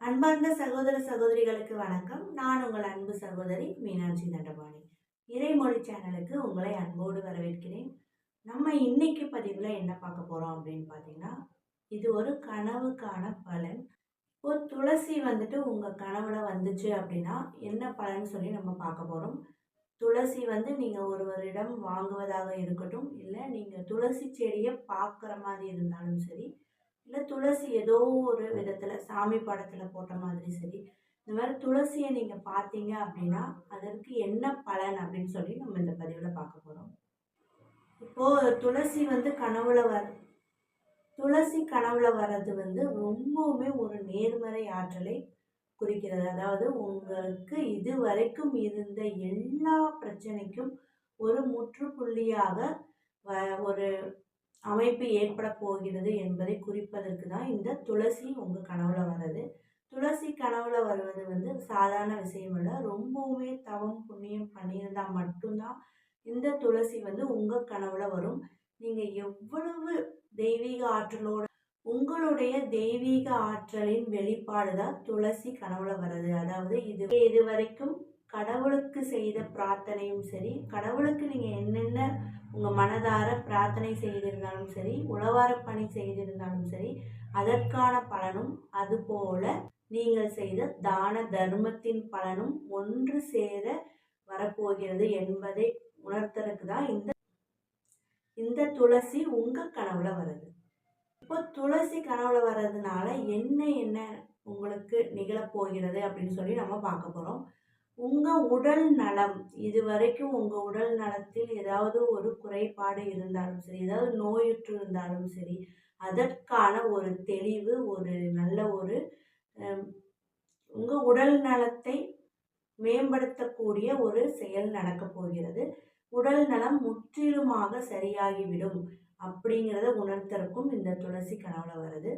அன்பார்ந்த சகோதர சகோதரிகளுக்கு வணக்கம். நான் உங்கள் அன்பு சகோதரி மீனாட்சி தண்டபாணி. இறைமொழி சேனலுக்கு உங்களை அன்போடு வரவேற்கிறேன். நம்ம இன்னைக்கு பதிவில் என்ன பார்க்க போகிறோம் அப்படின்னு பார்த்தீங்கன்னா இது ஒரு கனவுக்கான பலன். இப்போ துளசி வந்துட்டு உங்கள் கனவுல வந்துச்சு அப்படின்னா என்ன பலன் சொல்லி நம்ம பார்க்க போகிறோம் துளசி வந்து நீங்கள் ஒருவரிடம் வாங்குவதாக இருக்கட்டும் இல்லை நீங்கள் துளசி செடியை பார்க்குற மாதிரி இருந்தாலும் சரி இல்லை துளசி ஏதோ ஒரு விதத்தில் சாமி படத்தில் போட்ட மாதிரி சரி இந்த மாதிரி துளசியை நீங்கள் பார்த்தீங்க அப்படின்னா அதற்கு என்ன பலன் அப்படின்னு சொல்லி நம்ம இந்த பதிவில் பார்க்க போகிறோம் இப்போது துளசி வந்து கனவுல வர துளசி கனவுல வர்றது வந்து ரொம்பவுமே ஒரு நேர்மறை ஆற்றலை குறிக்கிறது. அதாவது உங்களுக்கு இது வரைக்கும் இருந்த எல்லா பிரச்சனைக்கும் ஒரு முற்றுப்புள்ளியாக வ- ஒரு அமைப்பு ஏற்பட போகிறது என்பதை குறிப்பதற்கு தான் இந்த துளசி உங்கள் கனவுல வர்றது. துளசி கனவுல வருவது வந்து சாதாரண விஷயம் இல்லை. ரொம்பவுமே தவம் புண்ணியம் பண்ணியிருந்தால் மட்டும்தான் இந்த துளசி வந்து உங்கள் கனவுல வரும். நீங்கள் எவ்வளவு தெய்வீக ஆற்றலோட உங்களுடைய தெய்வீக ஆற்றலின் வெளிப்பாடு தான் துளசி கனவுல வர்றது. அதாவது இது இது வரைக்கும் கடவுளுக்கு செய்த பிரார்த்தனையும் சரி கடவுளுக்கு நீங்கள் உங்கள் மனதார பிரார்த்தனை செய்திருந்தாலும் சரி உழவார பணி செய்திருந்தாலும் சரி அதற்கான பலனும் அதுபோல நீங்கள் செய்த தான தர்மத்தின் பலனும் ஒன்று சேர வரப்போகிறது என்பதை உணர்த்தறதுக்கு தான் இந்த இந்த துளசி உங்கள் கனவுல வருது. இப்போ துளசி கனவுல வர்றதுனால என்ன என்ன உங்களுக்கு நிகழப்போகிறது அப்படின்னு சொல்லி நம்ம பார்க்க போகிறோம் உங்கள் உடல் நலம் இது வரைக்கும் உங்கள் உடல் நலத்தில் ஏதாவது ஒரு குறைபாடு இருந்தாலும் சரி ஏதாவது நோயுற்று இருந்தாலும் சரி அதற்கான ஒரு தெளிவு ஒரு நல்ல ஒரு உங்கள் உடல் நலத்தை மேம்படுத்தக்கூடிய ஒரு செயல் நடக்கப் போகிறது. உடல் நலம் முற்றிலுமாக சரியாகிவிடும் அப்படிங்கிறத உணர்த்தறக்கும் இந்த துளசி கனவுல வருது.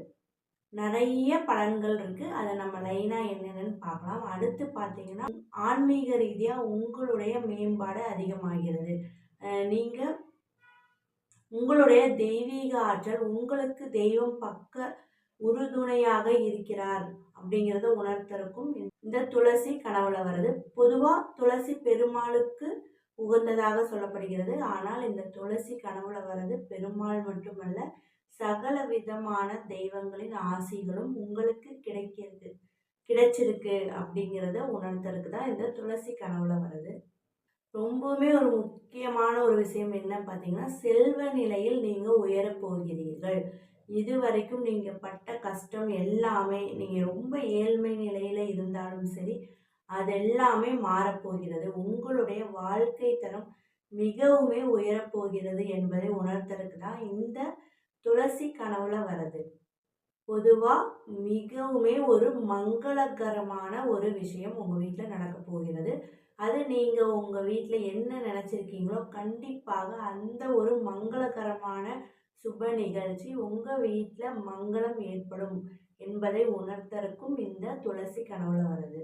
நிறைய பலன்கள் இருக்குது அதை நம்ம லைனாக என்னென்னு பார்க்கலாம். அடுத்து பார்த்தீங்கன்னா ஆன்மீக ரீதியாக உங்களுடைய மேம்பாடு அதிகமாகிறது. நீங்கள் உங்களுடைய தெய்வீக ஆற்றல் உங்களுக்கு தெய்வம் பக்க உறுதுணையாக இருக்கிறார் அப்படிங்கிறத உணர்த்தருக்கும் இந்த துளசி கனவுல வருது. பொதுவாக துளசி பெருமாளுக்கு உகந்ததாக சொல்லப்படுகிறது. ஆனால் இந்த துளசி கனவுல வர்றது பெருமாள் மட்டுமல்ல சகல விதமான தெய்வங்களின் ஆசிகளும் உங்களுக்கு கிடைக்கிறது. கிடைச்சிருக்கு அப்படிங்கிறத உணர்த்தறதுக்கு தான் இந்த துளசி கனவுல வருது. ரொம்பவுமே ஒரு முக்கியமான ஒரு விஷயம் என்ன பார்த்தீங்கன்னா செல்வ நிலையில் நீங்கள் உயரப் போகிறீர்கள். இது வரைக்கும் நீங்கள் பட்ட கஷ்டம் எல்லாமே நீங்கள் ரொம்ப ஏழ்மை நிலையில் இருந்தாலும் சரி அதெல்லாமே மாறப்போகிறது உங்களுடைய வாழ்க்கை தரம் மிகவுமே உயரப்போகிறது என்பதை உணர்த்தறதுக்கு தான் இந்த துளசி கனவுல வருது பொதுவாக மிகவுமே ஒரு மங்களகரமான ஒரு விஷயம் உங்கள் வீட்டில் நடக்க போகிறது. அது நீங்கள் உங்கள் வீட்டில் என்ன நினச்சிருக்கீங்களோ கண்டிப்பாக அந்த ஒரு மங்களகரமான சுப நிகழ்ச்சி உங்கள் வீட்டில் மங்களம் ஏற்படும் என்பதை உணர்த்தறக்கும் இந்த துளசி கனவுல வருது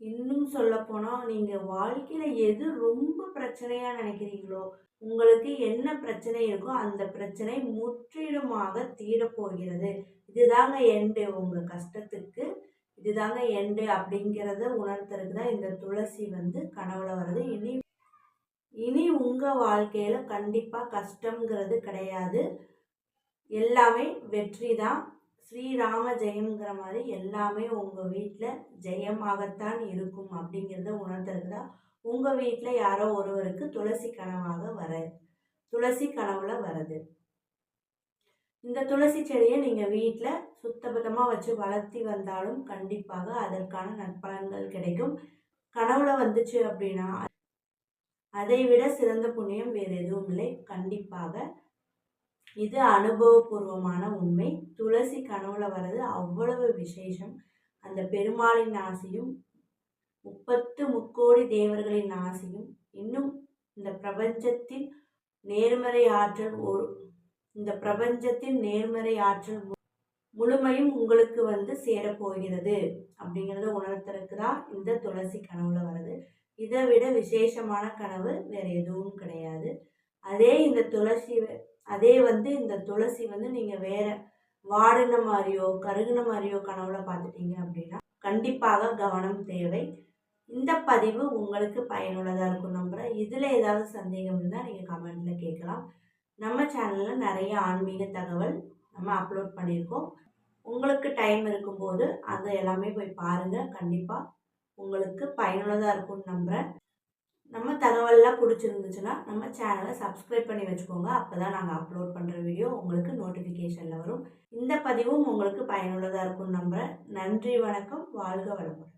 இன்னும் சொல்லப்போனால் நீங்கள் வாழ்க்கையில் எது ரொம்ப பிரச்சனையாக நினைக்கிறீங்களோ உங்களுக்கு என்ன பிரச்சனை இருக்கோ அந்த பிரச்சனை முற்றிலுமாக தீரப்போகிறது இதுதாங்க எண்டு உங்கள் கஷ்டத்துக்கு. இதுதாங்க எண்டு அப்படிங்கிறத உணர்த்துறதுக்கு தான் இந்த துளசி வந்து கனவுல வருது. இனி இனி உங்கள் வாழ்க்கையில் கண்டிப்பாக கஷ்டங்கிறது கிடையாது. எல்லாமே வெற்றி தான் ஸ்ரீராம ஜெயம்ங்கிற மாதிரி எல்லாமே உங்கள் வீட்டில் ஜெயமாகத்தான் இருக்கும் அப்படிங்கிறத உணர்த்துறது தான் உங்கள் வீட்டில் யாரோ ஒருவருக்கு துளசி கனவாக வர துளசி கனவுல வருது இந்த துளசி செடியை நீங்கள் வீட்டில் சுத்தபத்தமாக வச்சு வளர்த்தி வந்தாலும் கண்டிப்பாக அதற்கான நற்பலன்கள் கிடைக்கும். கனவுல வந்துச்சு அப்படின்னா அதை விட சிறந்த புண்ணியம் வேறு எதுவும் இல்லை. கண்டிப்பாக இது அனுபவபூர்வமான உண்மை. துளசி கனவுல வர்றது அவ்வளவு விசேஷம். அந்த பெருமாளின் ஆசையும் முப்பத்து முக்கோடி தேவர்களின் ஆசையும் இன்னும் இந்த பிரபஞ்சத்தின் நேர்மறை ஆற்றல் ஒரு இந்த பிரபஞ்சத்தின் நேர்மறை ஆற்றல் மு- முழுமையும் உங்களுக்கு வந்து சேரப்போகிறது அப்படிங்கிறத உணர்த்துறதுக்கு தான் இந்த துளசி கனவுல வருது இதை விட விசேஷமான கனவு வேற எதுவும் கிடையாது. அதே இந்த துளசி அதே வந்து இந்த துளசி வந்து நீங்கள் வேற வாடின மாதிரியோ கருகுன மாதிரியோ கனவுல பார்த்துட்டீங்க அப்படின்னா கண்டிப்பாக கவனம் தேவை. இந்த பதிவு உங்களுக்கு பயனுள்ளதாக இருக்கும் நம்புகிறேன் இதில் ஏதாவது சந்தேகம் இருந்தால் நீங்கள் கமெண்ட்டில் கேட்கலாம். நம்ம சேனலில் நிறைய ஆன்மீக தகவல் நம்ம அப்லோட் பண்ணியிருக்கோம். உங்களுக்கு டைம் இருக்கும்போது அதை எல்லாமே போய் பாருங்கள் கண்டிப்பாக உங்களுக்கு பயனுள்ளதாக இருக்கும்னு நம்புகிறேன் நம்ம தகவல்லாம் பிடிச்சிருந்துச்சுன்னா நம்ம சேனலை சப்ஸ்கிரைப் பண்ணி வச்சுக்கோங்க. அப்போ தான் நாங்கள் அப்லோட் பண்ணுற வீடியோ உங்களுக்கு நோட்டிஃபிகேஷனில் வரும். இந்த பதிவும் உங்களுக்கு பயனுள்ளதாக இருக்கும் நம்புகிறேன் நன்றி வணக்கம். வாழ்க வளமுடன்.